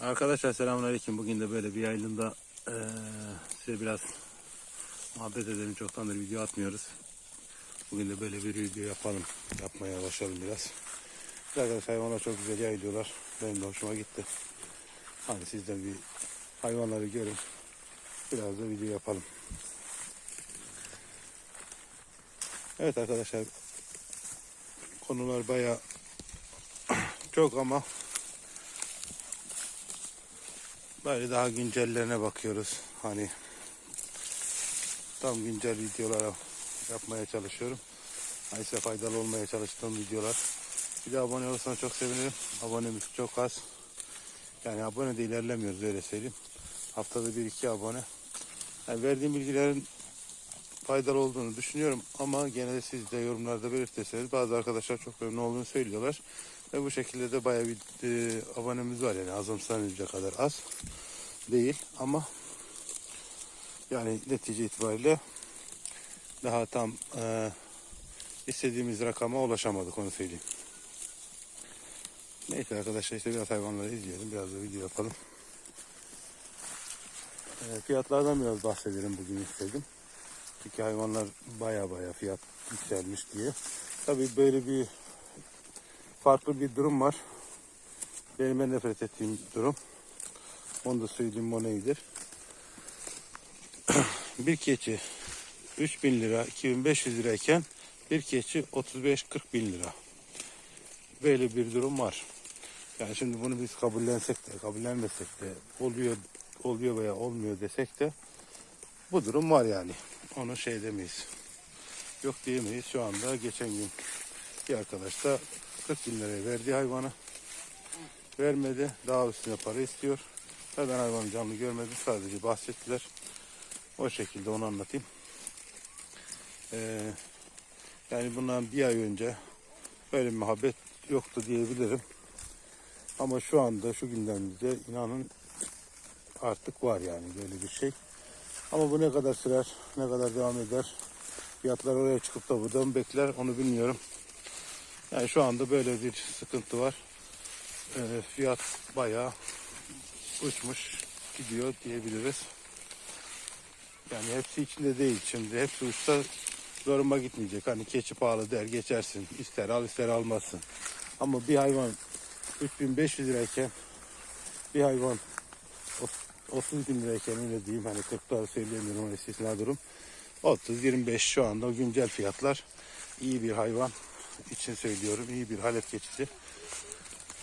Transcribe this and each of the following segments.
Arkadaşlar selamünaleyküm. Bugün de böyle bir yayında eee, size biraz muhabbet edelim. Çoktandır video atmıyoruz. Bugün de böyle bir video yapalım. Yapmaya başlayalım biraz. Arkadaşlar hayvanlar çok güzel yayılıyorlar. Benim de hoşuma gitti. Hadi siz de bir hayvanları görün. Biraz da video yapalım. Evet arkadaşlar. Konular baya çok ama Böyle daha güncellerine bakıyoruz. Hani tam güncel videolara yapmaya çalışıyorum. Hani size faydalı olmaya çalıştığım videolar. Bir de abone olursanız çok sevinirim. Abonemiz çok az. Yani abone de ilerlemiyoruz öyle söyleyeyim. Haftada bir iki abone. Yani verdiğim bilgilerin faydalı olduğunu düşünüyorum ama gene de siz de yorumlarda belirtirseniz bazı arkadaşlar çok memnun olduğunu söylüyorlar. Ve bu şekilde de bayağı bir e, abonemiz var yani azımsanınca kadar az değil ama yani netice itibariyle daha tam e, istediğimiz rakama ulaşamadık onu söyleyeyim. Neyse arkadaşlar işte biraz hayvanları izleyelim biraz da video yapalım. E, fiyatlardan biraz bahsedelim bugün istedim. Çünkü hayvanlar baya baya fiyat yükselmiş diye. Tabii böyle bir farklı bir durum var. Benim en nefret ettiğim durum. Onu da söyleyeyim o neydir. bir keçi 3000 lira, 2500 lirayken bir keçi 35-40 bin lira. Böyle bir durum var. Yani şimdi bunu biz kabullensek de, kabullenmesek de, oluyor oluyor veya olmuyor desek de bu durum var yani. Onu şey demeyiz. Yok diyemeyiz. Şu anda geçen gün bir arkadaş da 40 bin liraya verdiği hayvanı vermedi. Daha üstüne para istiyor. Ben hayvanı canlı görmedim. Sadece bahsettiler. O şekilde onu anlatayım. Ee, yani bundan bir ay önce böyle muhabbet yoktu diyebilirim. Ama şu anda şu gündemde inanın artık var yani böyle bir şey. Ama bu ne kadar sürer, ne kadar devam eder, fiyatlar oraya çıkıp da burada mı bekler onu bilmiyorum. Yani şu anda böyle bir sıkıntı var. Ee, fiyat bayağı uçmuş gidiyor diyebiliriz. Yani hepsi içinde değil şimdi. Hepsi uçsa zoruma gitmeyecek. Hani keçi pahalı der geçersin. İster al ister almazsın. Ama bir hayvan 3500 lirayken bir hayvan 30 bin lirayken öyle diyeyim. Hani 40 daha söyleyemiyorum o istisna durum. 30-25 şu anda güncel fiyatlar. iyi bir hayvan için söylüyorum. iyi bir halep keçisi.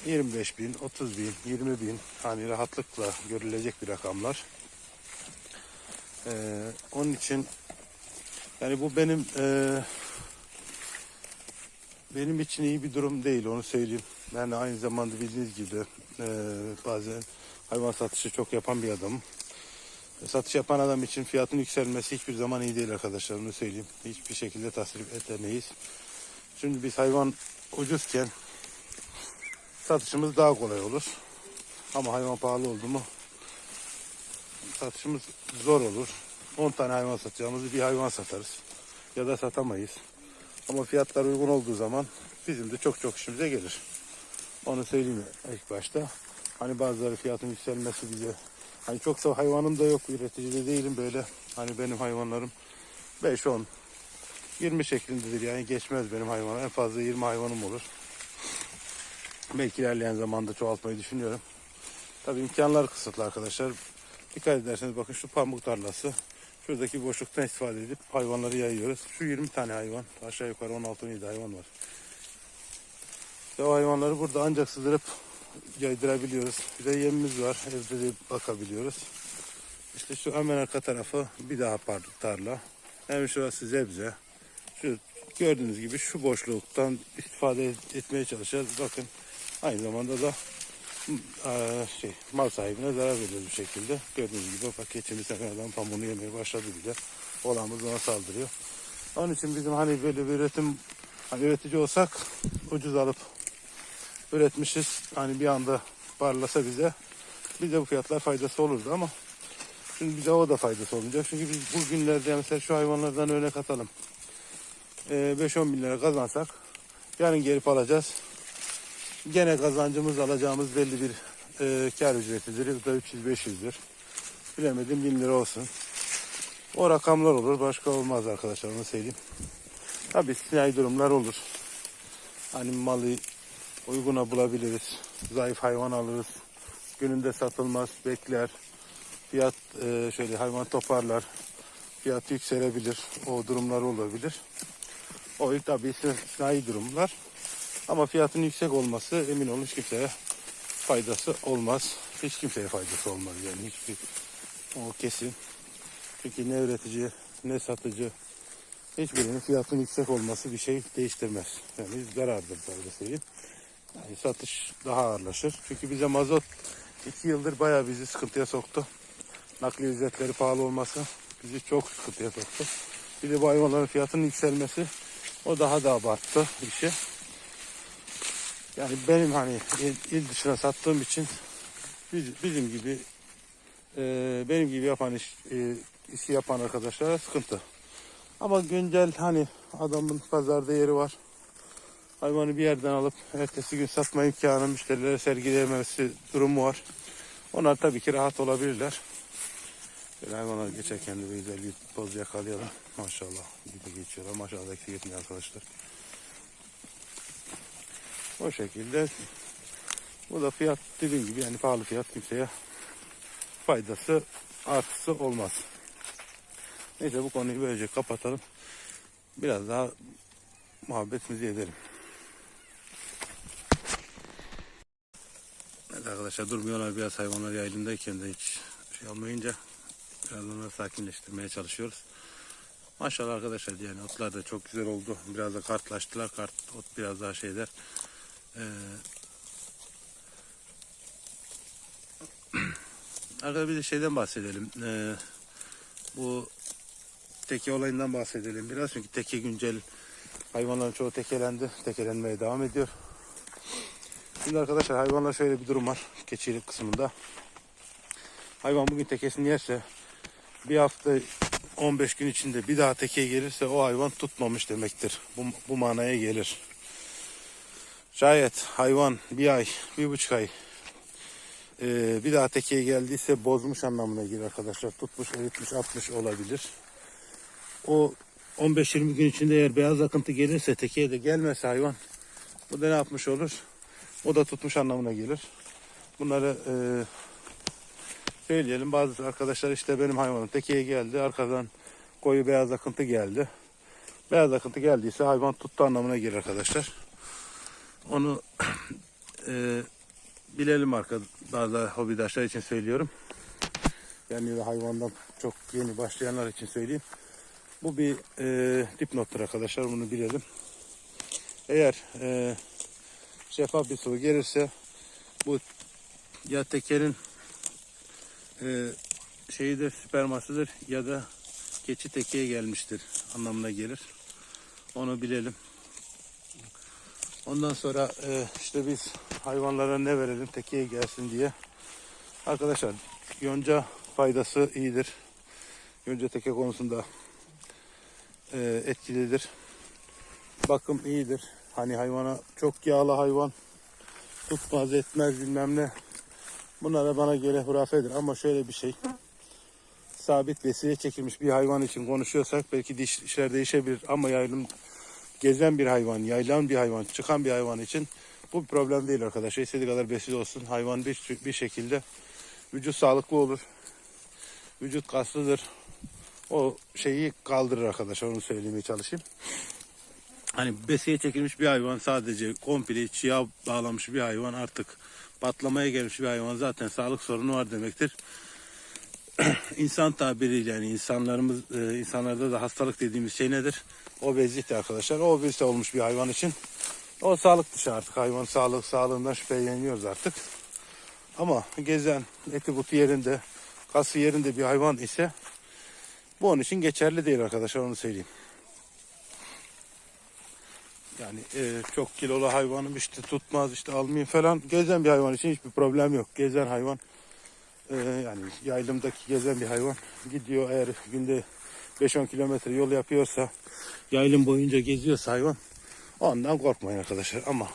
25 bin, 30 bin, 20 bin hani rahatlıkla görülecek bir rakamlar. Ee, onun için yani bu benim e, benim için iyi bir durum değil onu söyleyeyim. Ben aynı zamanda bildiğiniz gibi e, bazen hayvan satışı çok yapan bir adamım. Satış yapan adam için fiyatın yükselmesi hiçbir zaman iyi değil arkadaşlar onu söyleyeyim. Hiçbir şekilde tasvip edemeyiz. Şimdi biz hayvan ucuzken satışımız daha kolay olur. Ama hayvan pahalı oldu mu satışımız zor olur. 10 tane hayvan satacağımızı bir hayvan satarız. Ya da satamayız. Ama fiyatlar uygun olduğu zaman bizim de çok çok işimize gelir. Onu söyleyeyim ilk başta. Hani bazıları fiyatın yükselmesi bize hani çok da hayvanım da yok üreticide değilim böyle. Hani benim hayvanlarım 5 10 20 şeklindedir yani geçmez benim hayvanım. En fazla 20 hayvanım olur. Belki ilerleyen zamanda çoğaltmayı düşünüyorum. Tabii imkanlar kısıtlı arkadaşlar. Dikkat ederseniz bakın şu pamuk tarlası. Şuradaki boşluktan istifade edip hayvanları yayıyoruz. Şu 20 tane hayvan. Aşağı yukarı 16-17 hayvan var. Ve o hayvanları burada ancak sığdırıp yaydırabiliyoruz. Bir de yemimiz var. Evde de bakabiliyoruz. İşte şu hemen arka tarafı bir daha tarla. Hem şurası zebze. Gördüğünüz gibi şu boşluktan istifade et- etmeye çalışacağız. Bakın aynı zamanda da eee, şey mal sahibine zarar veriyoruz bu şekilde. Gördüğünüz gibi bak keçimiz tekrardan pamuğunu yemeye başladı bile. Oğlanımız ona saldırıyor. Onun için bizim hani böyle bir üretim hani üretici olsak ucuz alıp üretmişiz. Hani bir anda parlasa bize bize bu fiyatlar faydası olurdu ama şimdi bize o da faydası olmayacak. Çünkü biz bu günlerde mesela şu hayvanlardan örnek atalım. Ee, 5-10 bin lira kazansak yarın gelip alacağız. Gene kazancımız alacağımız belli bir e, kar ücretidir. Bu da 300-500'dür. Bilemedim 1000 lira olsun. O rakamlar olur. Başka olmaz arkadaşlar onu söyleyeyim. Tabii sinayi durumlar olur. Hani malı uyguna bulabiliriz. Zayıf hayvan alırız. Gününde satılmaz, bekler. Fiyat e, şöyle hayvan toparlar. Fiyat yükselebilir. O durumlar olabilir. O tabii sinayi durumlar. Ama fiyatın yüksek olması emin olun hiç kimseye faydası olmaz. Hiç kimseye faydası olmaz yani hiçbir o kesin. Çünkü ne üretici ne satıcı hiçbirinin fiyatın yüksek olması bir şey değiştirmez. Yani zarardır böyle söyleyeyim. Yani satış daha ağırlaşır. Çünkü bize mazot iki yıldır bayağı bizi sıkıntıya soktu. Nakliye ücretleri pahalı olması bizi çok sıkıntıya soktu. Bir de bu hayvanların fiyatının yükselmesi o daha da abarttı şey. Yani benim hani il, il dışına sattığım için biz- bizim gibi e, benim gibi yapan iş, e, işi yapan arkadaşlara sıkıntı. Ama güncel hani adamın pazar değeri var. Hayvanı bir yerden alıp ertesi gün satma imkanı müşterilere sergileyememesi durumu var. Onlar tabii ki rahat olabilirler. Böyle hayvanlar geçerken de bir güzel bir poz yakalayalım. Maşallah gibi geçiyorlar. Maşallah eksik gitmiyor arkadaşlar. O şekilde bu da fiyat dediğim gibi yani pahalı fiyat kimseye faydası artısı olmaz. Neyse bu konuyu böylece kapatalım. Biraz daha muhabbetimizi edelim. Evet arkadaşlar durmuyorlar biraz hayvanlar yaylımdayken de hiç şey olmayınca onları sakinleştirmeye çalışıyoruz. Maşallah arkadaşlar yani otlar da çok güzel oldu. Biraz da kartlaştılar. Kart ot biraz daha şeyler. Ee, Arkadaşlar bir de şeyden bahsedelim. Ee, bu teke olayından bahsedelim biraz. Çünkü teke güncel hayvanların çoğu tekelendi. Tekelenmeye devam ediyor. Şimdi arkadaşlar hayvanlar şöyle bir durum var. Keçilik kısmında. Hayvan bugün tekesini yerse bir hafta 15 gün içinde bir daha tekeye gelirse o hayvan tutmamış demektir. Bu, bu manaya gelir. Şayet hayvan bir ay, bir buçuk ay e, bir daha tekeye geldiyse bozmuş anlamına gelir arkadaşlar. Tutmuş, eritmiş, atmış olabilir. O 15-20 gün içinde eğer beyaz akıntı gelirse tekeye de gelmezse hayvan bu da ne yapmış olur? O da tutmuş anlamına gelir. Bunları e, söyleyelim. Bazı arkadaşlar işte benim hayvanım tekeye geldi. Arkadan koyu beyaz akıntı geldi. Beyaz akıntı geldiyse hayvan tuttu anlamına gelir arkadaşlar. Onu e, bilelim arkadaşlar, hobidaşlar için söylüyorum. Yani hayvandan çok yeni başlayanlar için söyleyeyim. Bu bir e, dipnottur arkadaşlar bunu bilelim. Eğer e, şeffaf bir sıvı gelirse bu ya tekerin e, şeyidir, spermasıdır ya da keçi tekeye gelmiştir anlamına gelir. Onu bilelim. Ondan sonra e, işte biz hayvanlara ne verelim tekeye gelsin diye. Arkadaşlar yonca faydası iyidir. Yonca teke konusunda e, etkilidir. Bakım iyidir. Hani hayvana çok yağlı hayvan tutmaz etmez bilmem ne. Bunlara bana göre hurafedir ama şöyle bir şey. Sabit besiye çekilmiş bir hayvan için konuşuyorsak belki diş, işler değişebilir ama yaylım gezen bir hayvan, yayılan bir hayvan, çıkan bir hayvan için bu bir problem değil arkadaşlar. İstediği kadar besili olsun. Hayvan bir, bir şekilde vücut sağlıklı olur. Vücut kaslıdır. O şeyi kaldırır arkadaşlar. Onu söylemeye çalışayım. Hani besiye çekilmiş bir hayvan sadece komple yağ bağlamış bir hayvan artık patlamaya gelmiş bir hayvan zaten sağlık sorunu var demektir. İnsan tabiriyle yani insanlarımız e, insanlarda da hastalık dediğimiz şey nedir? Obezite arkadaşlar. Obezite olmuş bir hayvan için o sağlık dışı artık hayvan sağlık sağlığından şüpheleniyoruz artık. Ama gezen eti butu yerinde, kası yerinde bir hayvan ise bu onun için geçerli değil arkadaşlar onu söyleyeyim. Yani e, çok kilolu hayvanım işte tutmaz işte almayayım falan. Gezen bir hayvan için hiçbir problem yok. Gezen hayvan e, yani yaylımdaki gezen bir hayvan gidiyor eğer günde 5-10 kilometre yol yapıyorsa yaylım boyunca geziyorsa hayvan ondan korkmayın arkadaşlar ama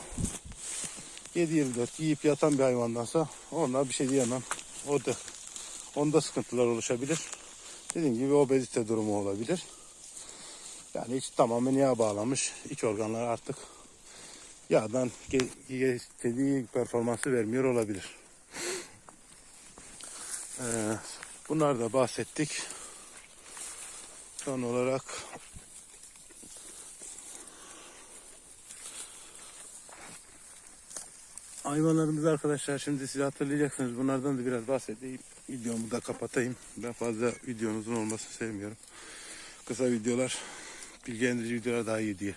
7-24 yiyip yatan bir hayvandansa ona bir şey diyemem. O da onda sıkıntılar oluşabilir. Dediğim gibi obezite durumu olabilir. Yani hiç tamamen yağ bağlamış. iç organlar artık yağdan istediği performansı vermiyor olabilir. Ee, bunlar da bahsettik. Son olarak hayvanlarımız arkadaşlar şimdi siz hatırlayacaksınız. Bunlardan da biraz bahsedeyim. Videomu da kapatayım. Ben fazla videonuzun olmasını sevmiyorum. Kısa videolar, bilgilendirici videolar daha iyi diye.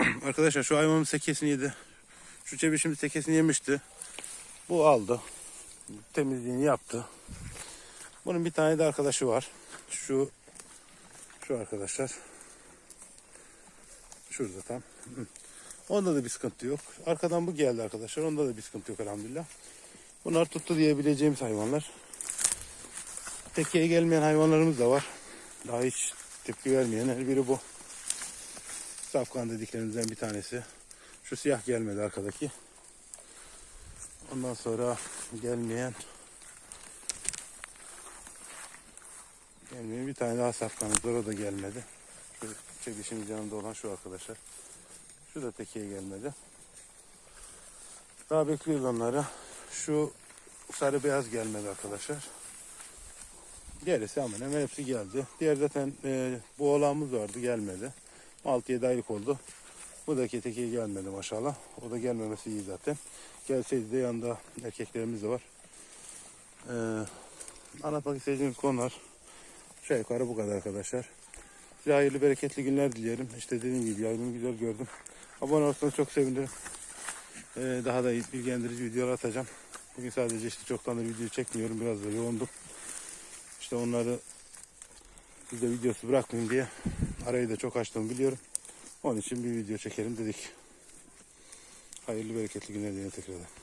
arkadaşlar şu hayvanımız sekesini yedi. Şu çebişimiz sekesini yemişti. Bu aldı. Temizliğini yaptı. Bunun bir tane de arkadaşı var. Şu şu arkadaşlar. Şurada tam. Onda da bir sıkıntı yok. Arkadan bu geldi arkadaşlar. Onda da bir sıkıntı yok elhamdülillah. Bunlar tuttu diyebileceğimiz hayvanlar. Tekeye gelmeyen hayvanlarımız da var. Daha hiç tepki vermeyen her biri bu. Safkan dediklerimizden bir tanesi. Şu siyah gelmedi arkadaki. Ondan sonra gelmeyen gelmeyen bir tane daha safkanımız var. O da gelmedi. Şu çebişimiz yanında olan şu arkadaşlar. Şu da tekeye gelmedi. Daha bekliyoruz onları. Şu sarı beyaz gelmedi arkadaşlar. Gerisi hemen hemen hepsi geldi. Diğer zaten e, bu oğlağımız vardı gelmedi. 6-7 aylık oldu. Bu da tekeye gelmedi maşallah. O da gelmemesi iyi zaten. Gelseydi de yanında erkeklerimiz de var. Ee, anlatmak istediğim konular şey yukarı bu kadar arkadaşlar. Size hayırlı bereketli günler dilerim. İşte dediğim gibi yayını güzel gördüm. Abone olursanız çok sevinirim. Ee, daha da bilgilendirici videolar atacağım. Bugün sadece işte çoktandır video çekmiyorum. Biraz da yoğundum. İşte onları size videosu bırakmayayım diye arayı da çok açtım biliyorum. Onun için bir video çekelim dedik. Hayırlı bereketli günler dilerim tekrardan.